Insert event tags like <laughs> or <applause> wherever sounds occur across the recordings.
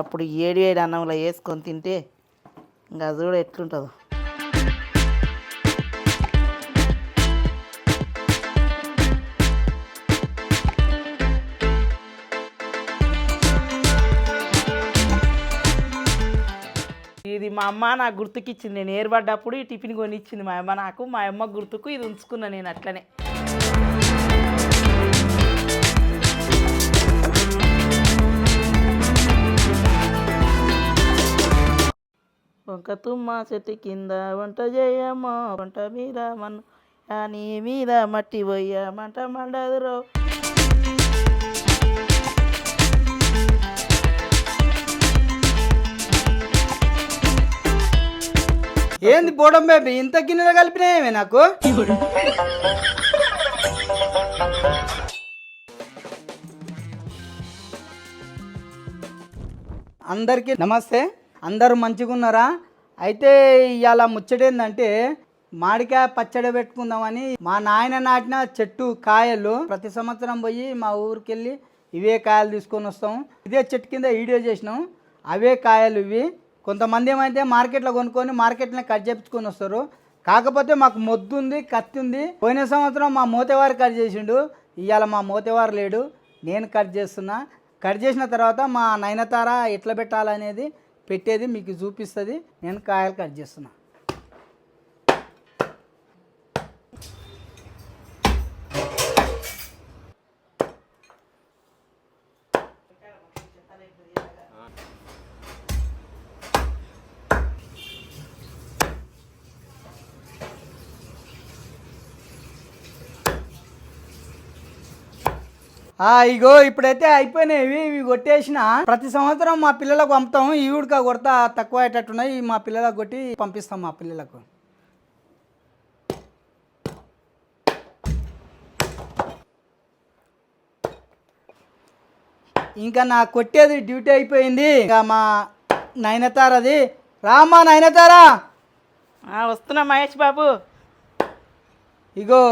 అప్పుడు ఏడు ఏడు అన్నంలో వేసుకొని తింటే ఇంకా అది కూడా ఎట్లుంటుందో. ఇది మా అమ్మ నాకు గుర్తుకిచ్చింది. నేను ఏర్పడ్డప్పుడు ఈ టిఫిన్ కొనిచ్చింది మా అమ్మ నాకు. మా అమ్మ గుర్తుకు ఇది ఉంచుకున్నా నేను అట్లనే. ఒక తుమ్మ చెట్టు కింద వంట చేయమ్మ వంట మీద మన్ను అని మీద మట్టి పోయ్య మంట మండదురో. ఏంది పోవడం బేబీ? ఇంత గిన్నెలు కలిపినాయేమే నాకు? అందరికీ నమస్తే. అందరూ మంచిగా ఉన్నారా అయితే ఇవాళ ముచ్చటేందంటే మామిడికాయ పచ్చడి పెట్టుకుందామని మా నాయన నాటిన చెట్టు కాయలు ప్రతి సంవత్సరం పోయి మా ఊరికి వెళ్ళి ఇవే కాయలు తీసుకొని వస్తాం. ఇదే చెట్టు కింద వీడియో చేసినాం. అవే కాయలు ఇవి. కొంతమంది ఏమైతే మార్కెట్లో కొనుక్కొని మార్కెట్లో కట్ చేపించుకొని వస్తారు. కాకపోతే మాకు మొద్దు ఉంది కత్తి ఉంది పోయిన సంవత్సరం మా మోతేవారు కట్ చేసిండు. ఇవాళ మా మోతేవారు లేడు. నేను కట్ చేస్తున్నా. కట్ చేసిన తర్వాత మా నయనతార ఎట్లా పెట్టాలనేది పెట్టేది మీకు చూపిస్తుంది నేను కాయలు కట్ చేస్తున్నా. ఇగో ఇప్పుడైతే అయిపోయినాయి. ఇవి ఇవి కొట్టేసిన. ప్రతి సంవత్సరం మా పిల్లలకు పంపుతాం ఈ ఉడక కొడతా తక్కువ అయ్యేటట్టున్నాయి మా పిల్లలకు కొట్టి పంపిస్తాం మా పిల్లలకు. ఇంకా నా కొట్టేది డ్యూటీ అయిపోయింది. ఇంకా మా నయనతారది. రామ్మా నయనతారా! వస్తున్నా మహేష్ బాబు. ఇగో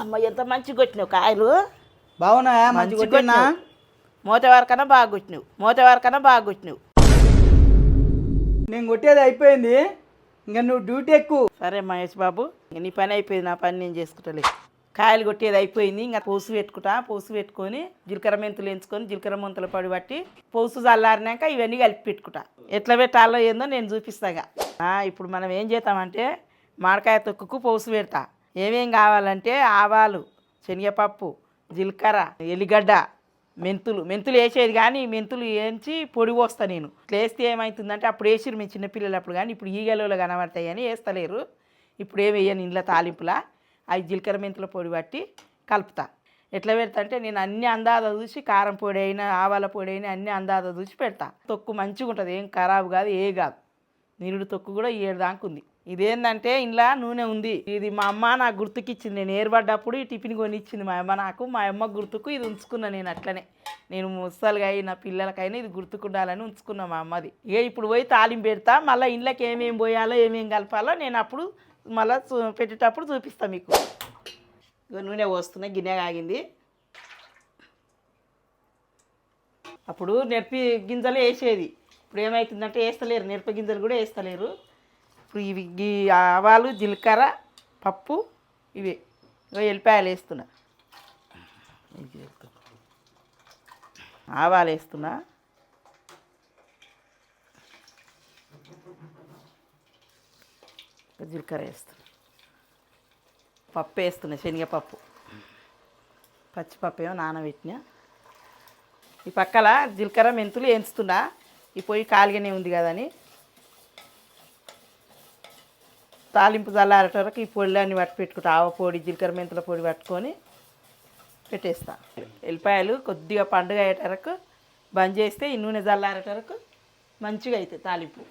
అమ్మ ఎంత మంచిగా కొట్టినావు కాయలు? బాగున్నాయా మంచి మంచిగా కొట్టినా కొట్టినావు. మోతవారి కన్నా బాగా కొట్టినావు. మోతవారి కన్నా బాగా కొట్టినావు. నేను కొట్టేది అయిపోయింది. ఇంకా నువ్వు డ్యూటీ ఎక్కువ. సరే మహేష్ బాబు ఇంక నీ పని అయిపోయింది నా పని నేను చేసుకుంటలే. కాయలు కొట్టేది అయిపోయింది ఇంకా పోసు పెట్టుకుంటా. పోసు పెట్టుకొని జీలకర్ర మెంతులు ఎంచుకొని జీలకర్ర మెంతులు పడి పట్టి పోసు చల్లారినాక ఇవన్నీ కలిపి పెట్టుకుంటా. ఎట్లా పెట్టాలో ఏందో నేను చూపిస్తాగా ఇప్పుడు మనం ఏం చేద్దామంటే మామిడికాయ తొక్కుకు పోసు పెడతా. ఏమేం కావాలంటే ఆవాలు శనగపప్పు జీలకర్ర ఎల్లిగడ్డ మెంతులు. మెంతులు వేసేది కానీ మెంతులు వేయించి పొడి పోస్తా నేను. ఇట్లా వేస్తే ఏమవుతుందంటే అప్పుడు వేసిరు మేము చిన్నపిల్లలు అప్పుడు కానీ ఇప్పుడు ఈగలలో కనబడతాయి అని వేస్తలేరు. ఇప్పుడు ఏమి వేయను ఇంట్లో తాలింపులా. అవి జీలకర్ర మెంతుల పొడి పట్టి కలుపుతా. ఎట్లా పెడతా అంటే నేను అన్ని అందాద చూసి కారం పొడి అయినా ఆవాల పొడి అయినా అన్ని అందాద చూసి పెడతా. తొక్కు మంచిగా ఉంటుంది ఏం ఖరాబ్ కాదు ఏ కాదు. నిరుడు తొక్కు కూడా ఏడు దాకా ఉంది. ఇదేంటంటే ఇంట్లో నూనె ఉంది. ఇది మా అమ్మ నాకు గుర్తుకిచ్చింది. నేను ఏర్పడ్డప్పుడు ఈ టిఫిన్ కొనిచ్చింది మా అమ్మ నాకు. మా అమ్మ గుర్తుకు ఇది ఉంచుకున్నా నేను అట్లనే. నేను ముసలిగా అయినా పిల్లలకైనా ఇది గుర్తుకుండాలని ఉంచుకున్నా మా అమ్మది. ఇక ఇప్పుడు పోయి తాలింపు పెడతా మళ్ళీ ఇంట్లోకి ఏమేమి పోయాలో ఏమేమి కలపాలో నేను అప్పుడు మళ్ళీ పెట్టేటప్పుడు చూపిస్తాను మీకు. ఇక నూనె పోస్తున్నా గిన్నె ఆగింది అప్పుడు నెరపి గింజలు వేసేది. ఇప్పుడు ఏమవుతుందంటే వేస్తలేరు. నెరప గింజలు కూడా వేస్తలేరు. ఇప్పుడు ఇవి ఈ ఆవాలు జీలకర్ర పప్పు ఇవి. ఇగో ఎల్లిపాయలు వేస్తున్నా. ఆవాలు వేస్తున్నా. జీలకర్ర వేస్తున్నా. పప్పు వేస్తున్నా శనగపప్పు. పచ్చిపప్పు ఏమో నానబెట్టినా. ఈ పక్కల జీలకర్ర మెంతులు వేయించుతున్నా. ఈ పొయ్యి కాలిగానే ఉంది కదని. తాలింపు చల్లారట వరకు ఈ పొడిలన్నీ పట్టి పెట్టుకుంటా. ఆవ పొడి జీలకర్ర మెంతుల పొడి పట్టుకొని పెట్టేస్తా. ఎల్లిపాయలు కొద్దిగా పండుగ అయ్యేట వరకు బంద్ చేస్తే ఈ నూనె చల్లారేట వరకు మంచిగా అవుతుంది తాలింపు.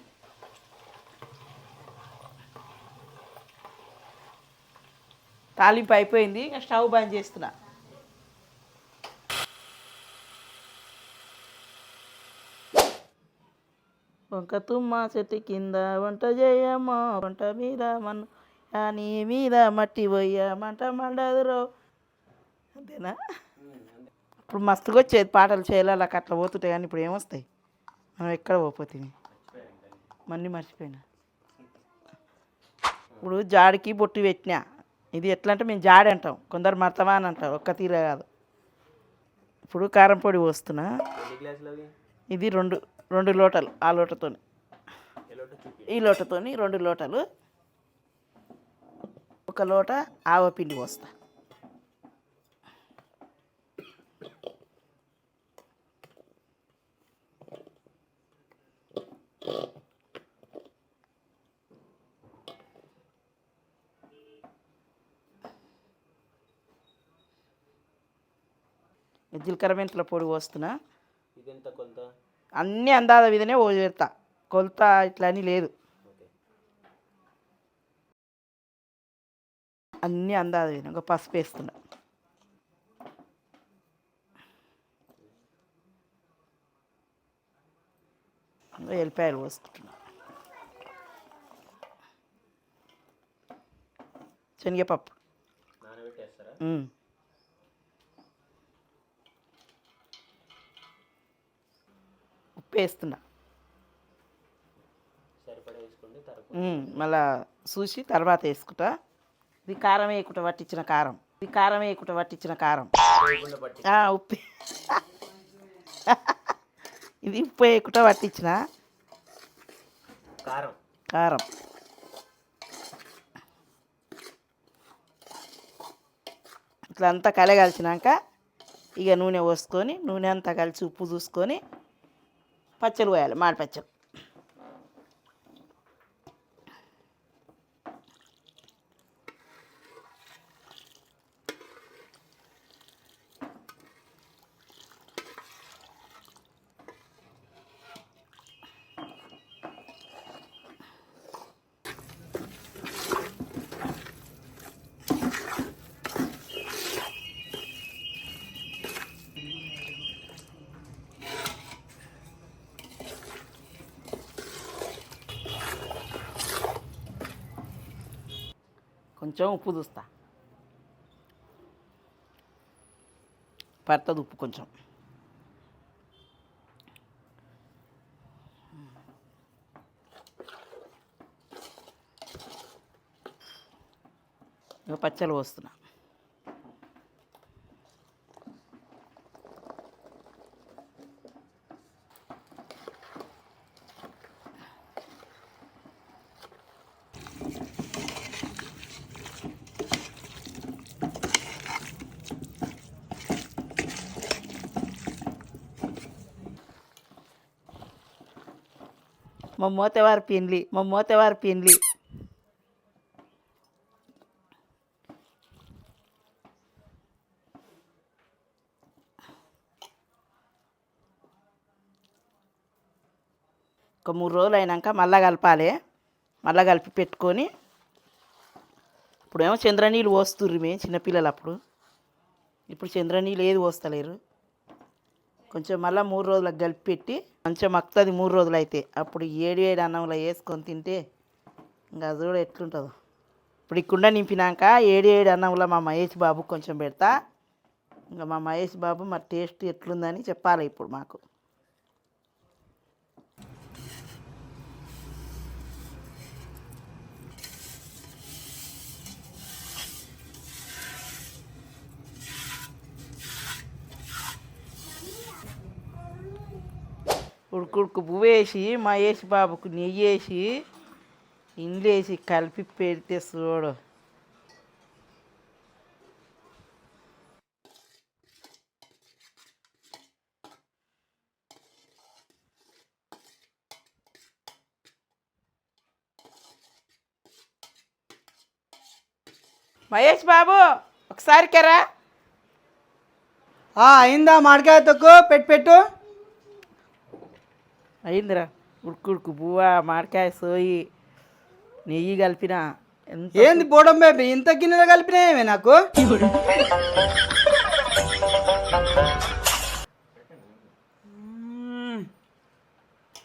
తాలింపు అయిపోయింది ఇంకా స్టవ్ బంద్ చేస్తున్నా. వంక తుమ్మ చెట్టు కింద వంట చేయమ్మ వంట మీద మన్ను అని మీద మట్టి పోయ్య. మంట మండదురో. అంతేనా? ఇప్పుడు మస్తుగా వచ్చేది పాటలు చేయాలి అట్లా పోతుంటాయి కానీ ఇప్పుడు ఏమొస్తాయి? మనం ఎక్కడ పోతుంది మళ్ళీ మర్చిపోయినా. ఇప్పుడు జాడికి బొట్టు పెట్టినా. ఇది ఎట్లా అంటే మేము జాడి అంటాం. కొందరు మర్తమా అని అంటారు. ఒక్క తీరే కాదు. ఇప్పుడు కారం పొడి పోస్తున్నా. ఇది రెండు. రెండు లోటలు ఆ లోటతో ఈ లోటతోని రెండు లోటలు. ఒక లోట ఆవ పిండి పోస్తా. జీలకర్ర మెంతుల పొడి పోస్తున్నా. ఇదెంత కొంత? అన్నీ అందాద విధనే ఓ పెడతా కొలత ఇట్లా అని లేదు. అన్నీ అందాద విధం ఒక పసుపు వేస్తున్నా. ఎల్లిపాయలు పోసుకుంటున్నా శనగపప్పు. వేస్తున్నా. మళ్ళా చూసి తర్వాత వేసుకుంటా. ఇది కారం వేయకుండా పట్టించిన కారం. ఇది కారం వేయకుండా పట్టించిన కారం. ఉప్పు. <laughs> ఇది ఉప్పు వేయకుండా పట్టించిన. కారం. కారం. ఇట్లా అంతా కలగలిసినాక ఇక నూనె పోసుకొని నూనె అంతా కలిసి ఉప్పు చూసుకొని పచ్చలు పోయాలి మాడిపచ్చలు కొంచెం ఉప్పు చూస్తా. పడుతుంది ఉప్పు కొంచెం. ఇక పచ్చళ్ళు పోస్తున్నా. మా మోతేవారి పెండ్లి మా మోతేవారి పెండ్లి ఒక మూడు రోజులు అయినాక మళ్ళా కలపాలి. మళ్ళా కలిపి పెట్టుకొని ఇప్పుడేమో చంద్రనీళ్ళు పోస్తుర్రు మేము చిన్నపిల్లలు అప్పుడు. ఇప్పుడు చంద్రనీళ్ళు ఏది పోస్తలేరు. కొంచెం మళ్ళీ మూడు రోజులకు కలిపి పెట్టి మంచిగా మక్కుతుంది మూడు రోజులు అయితే అప్పుడు ఏడు ఏడు అన్నంలో వేసుకొని తింటే ఇంకా అది కూడా ఎట్లుంటుందో. ఇప్పుడు ఈ కుండ నింపినాక ఏడు ఏడు అన్నంలో మా మహేష్ బాబు కొంచెం పెడతా. ఇంకా మా మహేష్ బాబు మరి టేస్ట్ ఎట్లుందని చెప్పాలి ఇప్పుడు మాకు. కొడుకు పువ్వేసి మహేష్ బాబుకు నెయ్యేసి వేసి ఇండ్లేసి కలిపి పెడితే చూడు. మహేష్ బాబు ఒకసారి కరా. అయిందా మామిడికాయ తొక్కు? పెట్టు పెట్టు. అయిందిరా ఉడుకుడుకు బువ్వ మామిడికాయ సోయి నెయ్యి కలిపిన ఏంది పోవడం బేబీ? ఇంత గిన్నెలు కలిపినాయేమే నాకు.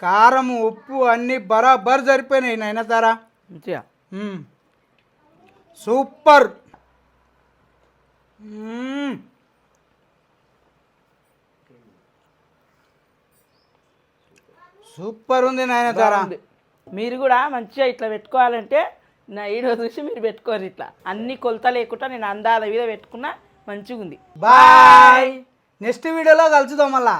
కారం ఉప్పు అన్నీ బరాబర్ సరిపోయినాయి నాయన తారా. సూపర్ మ్మ్. సూపర్ ఉంది నాయన బాగుంది. మీరు కూడా మంచిగా ఇట్లా పెట్టుకోవాలంటే నా వీడియో చూసి మీరు పెట్టుకోరు ఇట్లా. అన్ని కొలత లేకుండా నేను అందాల మీద పెట్టుకున్నా మంచిగా ఉంది బాయ్. నెక్స్ట్ వీడియోలో కలుసుదాం మళ్ళా.